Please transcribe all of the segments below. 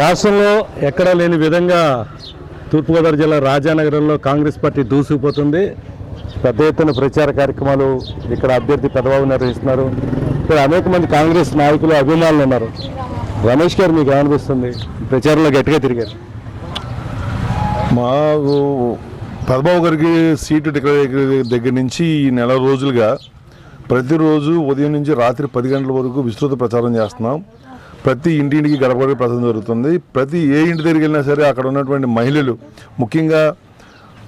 రాష్ట్రంలో ఎక్కడా లేని విధంగా తూర్పుగోదావరి జిల్లా రాజానగరంలో కాంగ్రెస్ పార్టీ దూసుకుపోతుంది. పెద్ద ఎత్తున ప్రచార కార్యక్రమాలు ఇక్కడ అభ్యర్థి పెదబాబు నిర్వహిస్తున్నారు ఇక్కడ అనేక మంది కాంగ్రెస్ నాయకులు అభిమానులు ఉన్నారు. రమేష్ గారు మీకు ఏమనిపిస్తుంది? ప్రచారంలో గట్టిగా తిరిగారు. మాకు పెదబాబు గారికి సీటు డిక్లేర్ దగ్గర నుంచి ఈ నెల రోజులుగా ప్రతిరోజు ఉదయం నుంచి రాత్రి పది గంటల వరకు విస్తృత ప్రచారం చేస్తున్నాం. ప్రతి ఇంటింటికి గడప గడప ప్రచారం జరుగుతుంది ప్రతి ఏ ఇంటి దగ్గరికి వెళ్ళినా సరే అక్కడ ఉన్నటువంటి మహిళలు ముఖ్యంగా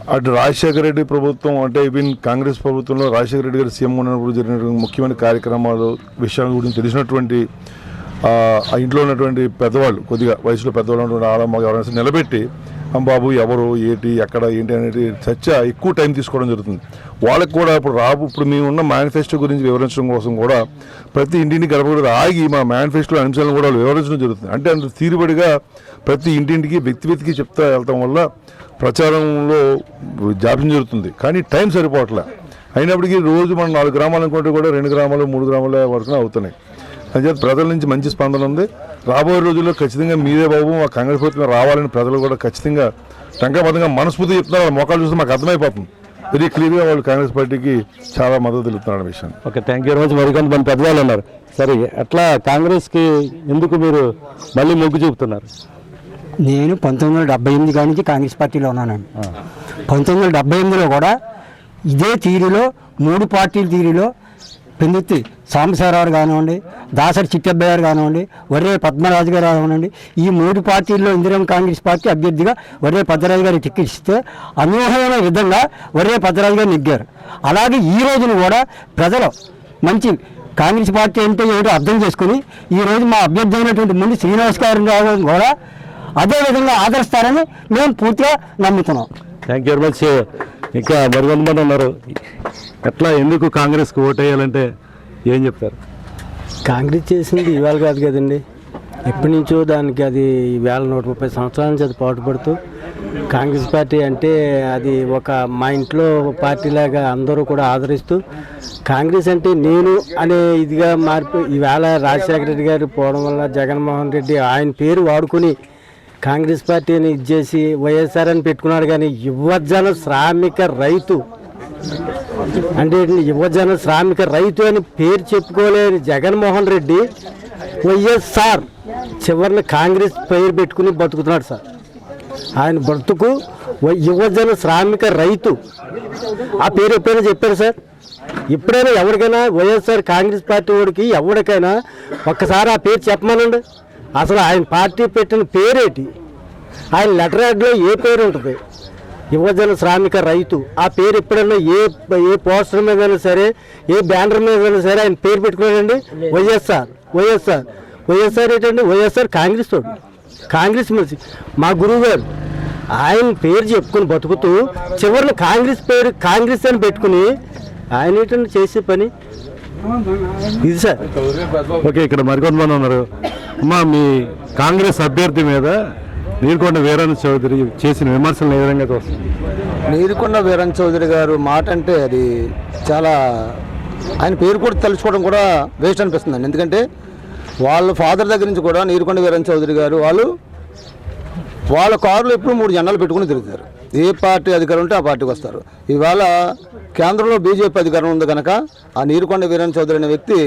అటు రాజశేఖర రెడ్డి ప్రభుత్వం అంటే ఈవెన్ కాంగ్రెస్ ప్రభుత్వంలో రాజశేఖర రెడ్డి గారు సీఎం ఉన్నప్పుడు జరిగినటువంటి ముఖ్యమైన కార్యక్రమాలు విషయాల గురించి తెలిసినటువంటి ఆ ఇంట్లో ఉన్నటువంటి పెద్దవాళ్ళు కొద్దిగా వయసులో పెద్దవాళ్ళు ఉన్నటువంటి ఆడమ్మ ఎవరైనా నిలబెట్టి బాబు ఎవరు ఏంటి ఎక్కడ ఏంటి అనేది చర్చ ఎక్కువ టైం తీసుకోవడం జరుగుతుంది. వాళ్ళకి కూడా ఇప్పుడు రాబు ఇప్పుడు మేము ఉన్న మేనిఫెస్టో గురించి వివరించడం కోసం కూడా ప్రతి ఇంటిని గడప ఆగి మా మేనిఫెస్టో అంశాలను కూడా వివరించడం జరుగుతుంది. అంటే అందులో తీరుబడిగా ప్రతి ఇంటింటికి వ్యక్తి వ్యక్తికి చెప్తా వెళ్తాం వల్ల ప్రచారంలో జాప్యం జరుగుతుంది. కానీ టైం సరిపోవట్లే. అయినప్పటికీ రోజు మనం నాలుగు గ్రామాలు అనుకుంటే కూడా రెండు గ్రామాలు మూడు గ్రామాల వరకు అవుతున్నాయి. అంచేత ప్రజల నుంచి మంచి స్పందన ఉంది. రాబోయే రోజుల్లో ఖచ్చితంగా మీరే బాబు మా కాంగ్రెస్ ప్రభుత్వం రావాలని ప్రజలు కూడా ఖచ్చితంగా టంకాబద్ధంగా మనస్ఫూర్తి చెప్తున్నారు. వాళ్ళ మొక్కలు చూస్తే మాకు అర్థమైపోతుంది. వెరీ క్లియర్గా వాళ్ళు కాంగ్రెస్ పార్టీకి చాలా మద్దతు తెలుపుతున్నారు అనే విషయం okay thank you very much మరికొంత మంది పెద్దవాళ్ళు ఉన్నారు. సరే ఎట్లా కాంగ్రెస్కి ఎందుకు మీరు మళ్ళీ మొగ్గు చూపుతున్నారు? నేను పంతొమ్మిది వందల డెబ్బై ఎనిమిది కాడి నుంచి కాంగ్రెస్ పార్టీలో ఉన్నానండి. పంతొమ్మిది వందల డెబ్బై ఎనిమిదిలో కూడా ఇదే తీరులో మూడు పార్టీల తీరులో పెందుత్తి సాంబశివరావు కానివ్వండి దాసరి చిట్టబ్బాయి గారు కానివ్వండి వర్రే పద్మరాజు గారు కానివ్వండి ఈ మూడు పార్టీల్లో ఇందిరం కాంగ్రెస్ పార్టీ అభ్యర్థిగా వర్రే పద్మరాజు గారికి టికెట్ ఇస్తే అనూహ్యమైన విధంగా వర్రే పద్మరాజు గారు నెగ్గారు. అలాగే ఈ రోజున కూడా ప్రజలు మంచి కాంగ్రెస్ పార్టీ అంటే ఏమిటో అర్థం చేసుకుని ఈ రోజు మా అభ్యర్థి అయినటువంటి ముందు శ్రీనివాస్ గారు కూడా అదే విధంగా ఆదరిస్తారని మేము పూర్తిగా నమ్ముతున్నాం. థ్యాంక్ యూ వెరీ మచ్ ఇంకా మరికొంతమంది ఉన్నారు. ఎట్లా ఎందుకు కాంగ్రెస్కి ఓట్ వేయాలంటే ఏం చెప్తారు? కాంగ్రెస్ చేసింది ఇవాళ కాదు కదండి. ఎప్పటి నుంచో దానికి అది వేల నూట ముప్పై సంవత్సరాల నుంచి అది పాటుపడుతూ కాంగ్రెస్ పార్టీ అంటే అది ఒక మా ఇంట్లో పార్టీలాగా అందరూ కూడా ఆదరిస్తూ కాంగ్రెస్ అంటే నేను అనే ఇదిగా మార్పు ఈవేళ రాజశేఖర రెడ్డి గారు పోవడం వల్ల జగన్మోహన్ రెడ్డి ఆయన పేరు వాడుకొని కాంగ్రెస్ పార్టీని ఇచ్చేసి వైఎస్ఆర్ అని పెట్టుకున్నాడు కానీ యువజన శ్రామిక రైతు. అంటే యువజన శ్రామిక రైతు అని పేరు చెప్పుకోలేని జగన్మోహన్ రెడ్డి వైఎస్ఆర్ చివరిని కాంగ్రెస్ పేరు పెట్టుకుని బతుకుతున్నాడు సార్. ఆయన బ్రతుకు వై- యువజన శ్రామిక రైతు. ఆ పేరు ఎప్పుడైనా చెప్పారు సార్? ఎప్పుడైనా ఎవరికైనా వైఎస్ఆర్ కాంగ్రెస్ పార్టీ వాడికి ఎవరికైనా ఒక్కసారి ఆ పేరు చెప్పమనండి. అసలు ఆయన పార్టీ పెట్టిన పేరేటి? ఆయన లెటర్ హెడ్లో ఏ పేరు ఉంటుంది? యువజన శ్రామిక రైతు ఆ పేరు ఎప్పుడైనా ఏ ఏ పోస్టర్ మీదైనా సరే ఏ బ్యానర్ మీదైనా సరే ఆయన పేరు పెట్టుకున్నాడండి? వైఎస్ఆర్ వైఎస్ఆర్. వైఎస్ఆర్ ఏంటండి వైఎస్ఆర్ కాంగ్రెస్ తోడు కాంగ్రెస్ మనిషి. మా గురువు గారు ఆయన పేరు చెప్పుకుని బతుకుతూ చివరిని కాంగ్రెస్ పేరు కాంగ్రెస్ అని పెట్టుకుని ఆయన ఏంటంటే చేసే పని? ఇది సార్. ఓకే ఇక్కడ మరికొంతమంది ఉన్నారు. అమ్మా మీ కాంగ్రెస్ అభ్యర్థి మీద నీరుకొండ వీరన్ చౌదరి చేసిన విమర్శలు ఏ విధంగా చూస్తుంది నీరుకొండ వీరన్ చౌదరి గారు మాట అంటే అది చాలా ఆయన పేరు కూడా తలుచుకోవడం కూడా వేస్ట్ అనిపిస్తుందండి ఎందుకంటే వాళ్ళ ఫాదర్ దగ్గర నుంచి కూడా నీరుకొండ వీరన్ చౌదరి గారు వాళ్ళు వాళ్ళ కారులో ఎప్పుడు మూడు జెండాలు పెట్టుకుని తిరుగుతారు. ఏ పార్టీ అధికారం ఉంటే ఆ పార్టీకి వస్తారు. ఇవాళ కేంద్రంలో బీజేపీ అధికారం ఉంది కనుక ఆ నీరుకొండ వీరన్ చౌదరి అనే వ్యక్తి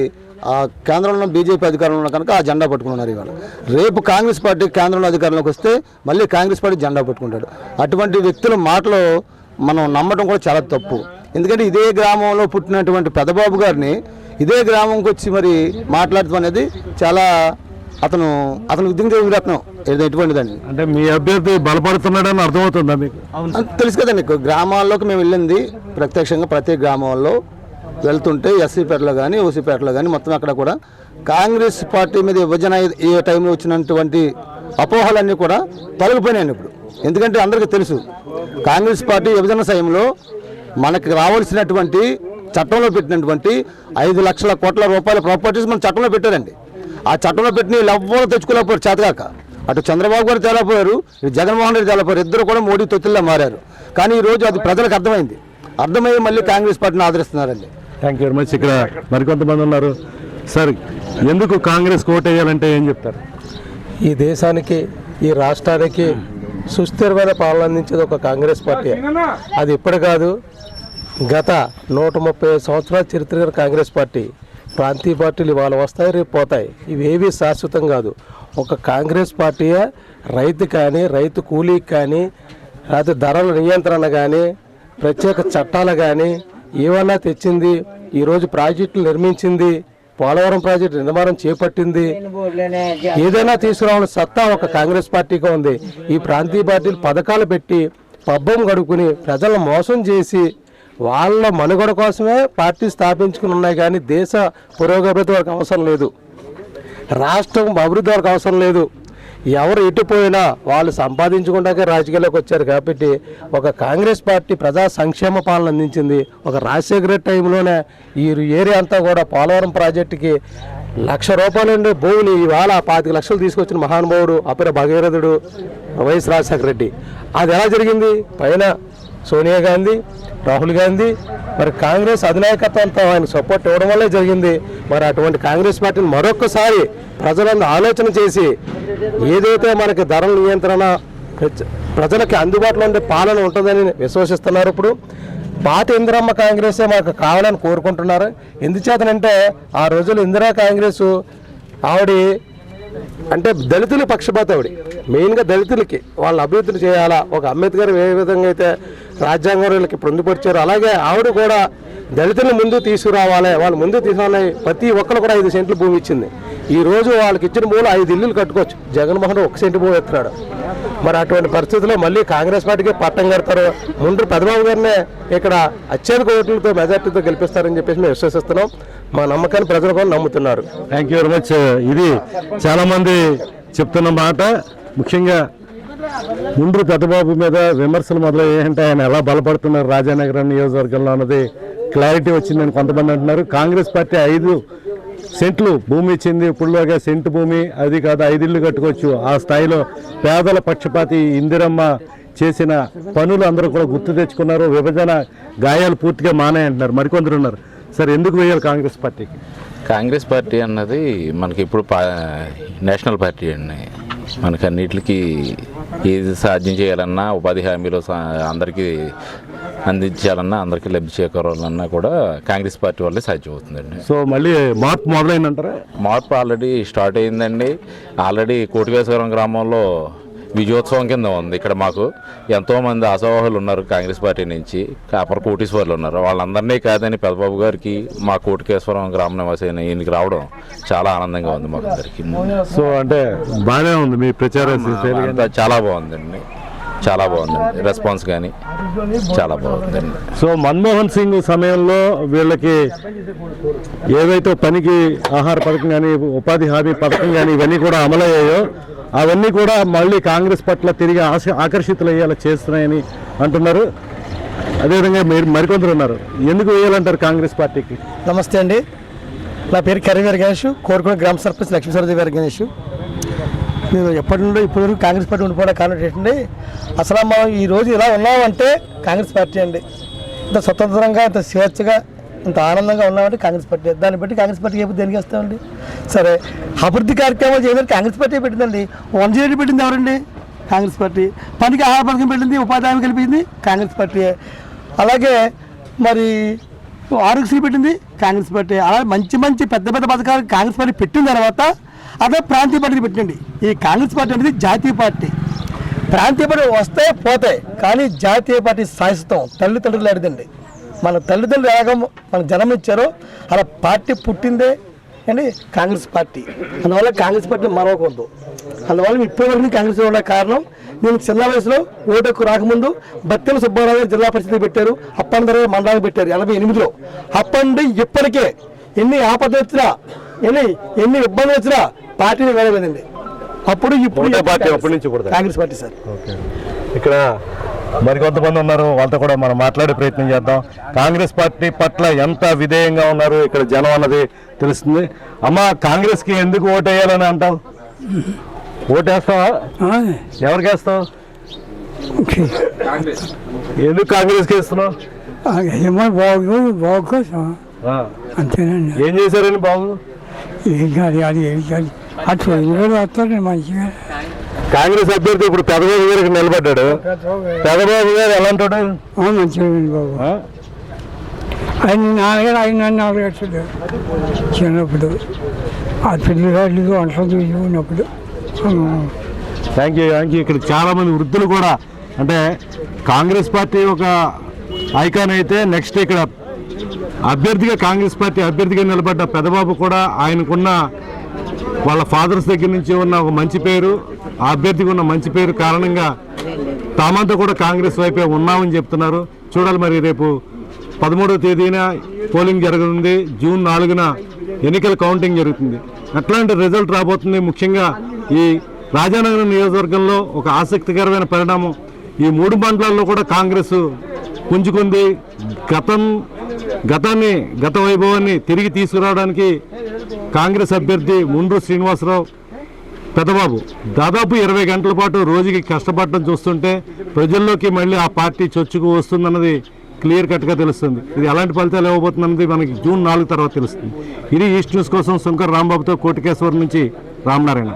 ఆ కేంద్రంలో బీజేపీ అధికారంలో ఉన్న కనుక ఆ జెండా పట్టుకున్నారు ఇవాళ. రేపు కాంగ్రెస్ పార్టీ కేంద్రంలో అధికారంలోకి వస్తే మళ్ళీ కాంగ్రెస్ పార్టీ జెండా పట్టుకుంటాడు. అటువంటి వ్యక్తుల మాటలు మనం నమ్మడం కూడా చాలా తప్పు. ఎందుకంటే ఇదే గ్రామంలో పుట్టినటువంటి పెదబాబు గారిని ఇదే గ్రామంకి వచ్చి మరి మాట్లాడటం అనేది చాలా అతను అతను ఉద్యోగ విరత్నం ఏదో ఎటువంటిదండి అంటే మీ అభ్యర్థి బలపడుతున్నాడని అర్థమవుతుందా మీకు? తెలుసు కదండి గ్రామాల్లోకి మేము వెళ్ళింది. ప్రత్యక్షంగా ప్రతి గ్రామంలో వెళ్తుంటే ఎస్సీపేటలో కానీ ఓసీపేటలో కానీ మొత్తం అక్కడ కూడా కాంగ్రెస్ పార్టీ మీద విభజన ఏ టైంలో వచ్చినటువంటి అపోహలన్నీ కూడా తొలగిపోయినాయండి ఇప్పుడు. ఎందుకంటే అందరికీ తెలుసు కాంగ్రెస్ పార్టీ విభజన సమయంలో మనకి రావాల్సినటువంటి చట్టంలో పెట్టినటువంటి ఐదు లక్షల కోట్ల రూపాయల ప్రాపర్టీస్ మన చట్టంలో పెట్టారండి. ఆ చట్టంలో పెట్టిన వీళ్ళు ఎవ్వరూ తెచ్చుకోలేకపోయారు చేతగాక. అటు చంద్రబాబు గారు తేలేకపోయారు ఇటు జగన్మోహన్ రెడ్డి తేలేకపోయారు ఇద్దరు కూడా మోడీ తొత్తుల్లా మారారు. కానీ ఈ రోజు అది ప్రజలకు అర్థమైంది. అర్థమయ్యి మళ్ళీ కాంగ్రెస్ పార్టీని ఆదరిస్తున్నారండి. థ్యాంక్ యూ వెరీ మచ్ ఇక్కడ మరికొంతమంది ఉన్నారు. సార్ ఎందుకు కాంగ్రెస్ ఓట్ వేయాలంటే ఏం చెప్తారు? ఈ దేశానికి ఈ రాష్ట్రానికి సుస్థిరమైన పాలన అందించేది ఒక కాంగ్రెస్ పార్టీ. అది ఇప్పుడు కాదు గత నూట ముప్పై సంవత్సరాల చరిత్ర కాంగ్రెస్ పార్టీ. ప్రాంతీయ పార్టీలు ఇవాళ వస్తాయి రేపు పోతాయి. ఇవేవి శాశ్వతం కాదు. ఒక కాంగ్రెస్ పార్టీయే రైతు కానీ రైతు కూలీకి కానీ లేకపోతే ధరల నియంత్రణ కానీ ప్రత్యేక చట్టాలు కానీ ఏమన్నా తెచ్చింది ఈరోజు ప్రాజెక్టులు నిర్మించింది పోలవరం ప్రాజెక్టు నిర్మాణం చేపట్టింది. ఏదైనా తీసుకురావాలని సత్తా ఒక కాంగ్రెస్ పార్టీగా ఉంది. ఈ ప్రాంతీయ పార్టీలు పథకాలు పెట్టి పబ్బం గడుపుకుని ప్రజలను మోసం చేసి వాళ్ళ మనుగడ కోసమే పార్టీ స్థాపించుకుని ఉన్నాయి కానీ దేశ పురోగతి వరకు అవసరం లేదు. రాష్ట్రం అభివృద్ధి వరకు అవసరం లేదు. ఎవరు ఇటుపోయినా వాళ్ళు సంపాదించుకుంటాకే రాజకీయాల్లోకి వచ్చారు కాబట్టి ఒక కాంగ్రెస్ పార్టీ ప్రజా సంక్షేమ పాలన అందించింది. ఒక రాజశేఖర రెడ్డి టైంలోనే ఈ ఏరియా అంతా కూడా పోలవరం ప్రాజెక్టుకి లక్ష రూపాయలుండే భూమిని ఇవాళ పాతిక లక్షలు తీసుకొచ్చిన మహానుభావుడు అపర భగీరథుడు వైఎస్ రాజశేఖర రెడ్డి. అది ఎలా జరిగింది? పైన సోనియా గాంధీ రాహుల్ గాంధీ మరి కాంగ్రెస్ అధినాయకత్వంతో ఆయన సపోర్ట్ ఇవ్వడం వల్లే జరిగింది. మరి అటువంటి కాంగ్రెస్ పార్టీని మరొకసారి ప్రజలందరూ ఆలోచన చేసి ఏదైతే మనకి ధరల నియంత్రణ ప్రజలకి అందుబాటులో ఉండే పాలన ఉంటుందని విశ్వసిస్తున్నారు ఇప్పుడు. పాత ఇందిరమ్మ కాంగ్రెసే మాకు కావాలని కోరుకుంటున్నారు. ఎందుచేతనంటే ఆ రోజుల్లో ఇందిరా కాంగ్రెస్ ఆవిడ అంటే దళితుల పక్షపాత ఆవిడ మెయిన్గా దళితులకి వాళ్ళ అభివృద్ధిని చేయాలా? ఒక అంబేద్కర్ ఏ విధంగా అయితే రాజ్యాంగం వీళ్ళకి పొందుపరిచారు అలాగే ఆవిడ కూడా దళితులను ముందు తీసుకురావాలి వాళ్ళు ముందు తీసుకురావాలి. ప్రతి ఒక్కరు కూడా ఐదు సెంట్లు భూమి ఇచ్చింది. ఈ రోజు వాళ్ళకి ఇచ్చిన భూములు ఐదు ఇల్లులు కట్టుకోవచ్చు. జగన్మోహన్ ఒక సెంటు భూమి ఎత్తున్నాడు. మరి అటువంటి పరిస్థితుల్లో మళ్ళీ కాంగ్రెస్ పార్టీకి పట్టం కడతారు. ముందు పెద్దబాబు గారినే ఇక్కడ అత్యధిక ఓట్లతో మెజార్టీతో గెలిపిస్తారని చెప్పేసి మేము విశ్వసిస్తున్నాం. మా నమ్మకాన్ని ప్రజలు కూడా నమ్ముతున్నారు. థ్యాంక్ యూ వెరీ మచ్ ఇది చాలా మంది చెప్తున్న మాట. ముఖ్యంగా ముందు పెద్దబాబు మీద విమర్శలు మొదలయ్యాయంటే ఆయన ఎలా బలపడుతున్నారు రాజానగరం నియోజకవర్గంలో అన్నది క్లారిటీ వచ్చిందని కొంతమంది అంటున్నారు. కాంగ్రెస్ పార్టీ ఐదు సెంట్లు భూమి ఇచ్చింది. ఇప్పుడులోగా సెంటు భూమి అది కాదు ఐదు ఇల్లు కట్టుకోవచ్చు. ఆ స్థాయిలో పేదల పక్షపాతి ఇందిరమ్మ చేసిన పనులు అందరూ కూడా గుర్తు తెచ్చుకున్నారు. విభజన గాయాలు పూర్తిగా మానాయంటున్నారు మరికొందరు ఉన్నారు. సార్ ఎందుకు వేయాలి కాంగ్రెస్ పార్టీకి? కాంగ్రెస్ పార్టీ అన్నది మనకి ఇప్పుడు పా నేషనల్ పార్టీ అండి. మనకి అన్నిటికీ ఏది సాధ్యం చేయాలన్నా ఉపాధి హామీలు అందరికీ అందించాలన్నా అందరికీ లబ్ధి చేకూరాలన్నా కూడా కాంగ్రెస్ పార్టీ వల్లే సాధ్యం అవుతుందండి సో మళ్ళీ మార్పు మొదలైందంటారా? మార్పు ఆల్రెడీ స్టార్ట్ అయిందండి. ఆల్రెడీ కోటివేశ్వరం గ్రామంలో విజయోత్సవం కింద ఉంది. ఇక్కడ మాకు ఎంతోమంది అసవాహులు ఉన్నారు కాంగ్రెస్ పార్టీ నుంచి. కాపర్ కోటీశ్వర్లు ఉన్నారు. వాళ్ళందరినీ కాదని పెద్దబాబు గారికి మా కోటికేశ్వరం గ్రామ నివాసి అయిన ఈయనకి రావడం చాలా ఆనందంగా ఉంది మాకు అందరికి. సో అంటే బాగానే ఉంది మీ ప్రచారం చాలా బాగుందండి. చాలా బాగుందండి. రెస్పాన్స్ కానీ చాలా బాగుందండి సో మన్మోహన్ సింగ్ సమయంలో వీళ్ళకి ఏవైతే పనికి ఆహార పథకం కానీ ఉపాధి హామీ పథకం కానీ ఇవన్నీ కూడా అమలయ్యాయో అవన్నీ కూడా మళ్ళీ కాంగ్రెస్ పట్ల తిరిగి ఆశ ఆకర్షితులు అయ్యేలా చేస్తున్నాయని అంటున్నారు. అదేవిధంగా మీరు మరికొందరు ఉన్నారు. ఎందుకు వేయాలంటారు కాంగ్రెస్ పార్టీకి? నమస్తే అండి. నా పేరు కరీంనగర్ గణేష్. కోరుకున్న గ్రామ సర్పంచ్ లక్ష్మీ సరదేవి గారి గణేష్. నేను ఎప్పటి నుండో ఇప్పటి వరకు కాంగ్రెస్ పార్టీ ఉండిపోవడం కారణం ఏంటంటే అసలు మనం ఈరోజు ఇలా ఉన్నామంటే కాంగ్రెస్ పార్టీ అండి. ఇంత స్వతంత్రంగా ఇంత స్వేచ్ఛగా ఇంత ఆనందంగా ఉన్నామంటే కాంగ్రెస్ పార్టీ. దాన్ని బట్టి కాంగ్రెస్ పార్టీ ఏపు దేనికి వస్తామండి? సరే అభివృద్ధి కార్యక్రమాలు చేయడానికి కాంగ్రెస్ పార్టీ పెట్టిందండి. వన్ జీరో పెట్టింది ఎవరండి? కాంగ్రెస్ పార్టీ. పనికి ఆహార పథకం పెట్టింది ఉపాధి హామీ కల్పించింది కాంగ్రెస్ పార్టీ. అలాగే మరి ఆరోగ్యశ్రీ పెట్టింది కాంగ్రెస్ పార్టీ. అలా మంచి మంచి పెద్ద పెద్ద పథకాలు కాంగ్రెస్ పార్టీ పెట్టిన తర్వాత అదే ప్రాంతీయ పార్టీ పెట్టండి. ఈ కాంగ్రెస్ పార్టీ అనేది జాతీయ పార్టీ. ప్రాంతీయ పార్టీ వస్తే పోతాయి కానీ జాతీయ పార్టీ శాశ్వతం తల్లిదండ్రులు అడిదండి మన తల్లిదండ్రులు ఎలాగ మన జనం ఇచ్చారో అలా పార్టీ పుట్టిందే అండి కాంగ్రెస్ పార్టీ. అందువల్ల కాంగ్రెస్ పార్టీ మరవకూడదు. అందువల్ల ఇప్పటివరకు కాంగ్రెస్ ఉన్న కారణం నేను చిన్న వయసులో ఓటుకు రాకముందు బత్తెల సుబ్బారావు గారు జిల్లా పరిషత్ పెట్టారు అప్పందరూ మండలానికి పెట్టారు ఎనభై ఎనిమిదిలో. అప్పటి ఇప్పటికే ఎన్ని ఆపదలు వచ్చినా ఎన్ని ఎన్ని ఇబ్బందులు వచ్చినా పార్టీని వెళ్ళలేదండి అప్పుడు ఇప్పుడు పార్టీ అప్పటి నుంచి కాంగ్రెస్ పార్టీ సార్. ఇక్కడ మరికొంతమంది ఉన్నారు వాళ్ళతో కూడా మనం మాట్లాడే ప్రయత్నం చేద్దాం. కాంగ్రెస్ పార్టీ పట్ల ఎంత విధేయంగా ఉన్నారు ఇక్కడ జనం అన్నది తెలుస్తుంది. అమ్మ కాంగ్రెస్కి ఎందుకు ఓటు వేయాలని అంటావు? ఓటేస్తావా? ఎవరికి వేస్తావు ఎందుకు కాంగ్రెస్కి వేస్తున్నావు ఏమో బాగు కోసం. అంతేనండి. ఏం చేశారని బాబు? ఏం కాదు అది ఏం కాదు అటు కూడా వస్తాడు మంచిగా కాంగ్రెస్ అభ్యర్థి ఇప్పుడు పెదబాబు గారికి నిలబడ్డాడు. పెదబాబు గారు ఎలా ఉంటాడు ఆ, మంచిగా బాబు? ఆయన నాన్నగారు ఆయన నన్ను అడగట్లేదు చిన్నప్పుడు. ఆ పిల్లగాళ్ళు వంటలు చూసుకున్నప్పుడు థ్యాంక్ యూ థ్యాంక్ యూ ఇక్కడ చాలా మంది వృద్ధులు కూడా అంటే కాంగ్రెస్ పార్టీ ఒక ఐకాన్ అయితే నెక్స్ట్ ఇక్కడ అభ్యర్థిగా కాంగ్రెస్ పార్టీ అభ్యర్థిగా నిలబడ్డ పెదబాబు కూడా ఆయనకున్న వాళ్ళ ఫాదర్స్ దగ్గర నుంచి ఉన్న ఒక మంచి పేరు ఆ అభ్యర్థికి ఉన్న మంచి పేరు కారణంగా తామంతా కూడా కాంగ్రెస్ వైపే ఉన్నామని చెప్తున్నారు. చూడాలి మరి రేపు పదమూడవ తేదీన పోలింగ్ జరగనుంది. జూన్ నాలుగున ఎన్నికల కౌంటింగ్ జరుగుతుంది. అట్లాంటి రిజల్ట్ రాబోతుంది. ముఖ్యంగా ఈ రాజానగరం నియోజకవర్గంలో ఒక ఆసక్తికరమైన పరిణామం. ఈ మూడు మండలాల్లో కూడా కాంగ్రెస్ పుంజుకుంది. గతం గతాన్ని గత వైభవాన్ని తిరిగి తీసుకురావడానికి కాంగ్రెస్ అభ్యర్థి ఉండ్రు శ్రీనివాసరావు. పెదబాబు దాదాపు ఇరవై గంటల పాటు రోజుకి కష్టపడటం చూస్తుంటే ప్రజల్లోకి మళ్ళీ ఆ పార్టీ చొచ్చుకు వస్తుందన్నది క్లియర్ కట్గా తెలుస్తుంది. ఇది ఎలాంటి ఫలితాలు ఇవ్వబోతుందన్నది మనకి జూన్ నాలుగు తర్వాత తెలుస్తుంది. ఇది ఈస్ట్ న్యూస్ కోసం శంకర్ రాంబాబుతో కోటికేశ్వరం నుంచి రామనారాయణ.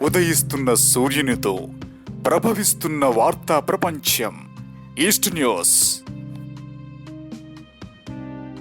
ఉదయిస్తున్న సూర్యునితో ప్రభవిస్తున్న వార్తా ప్రపంచం. East News.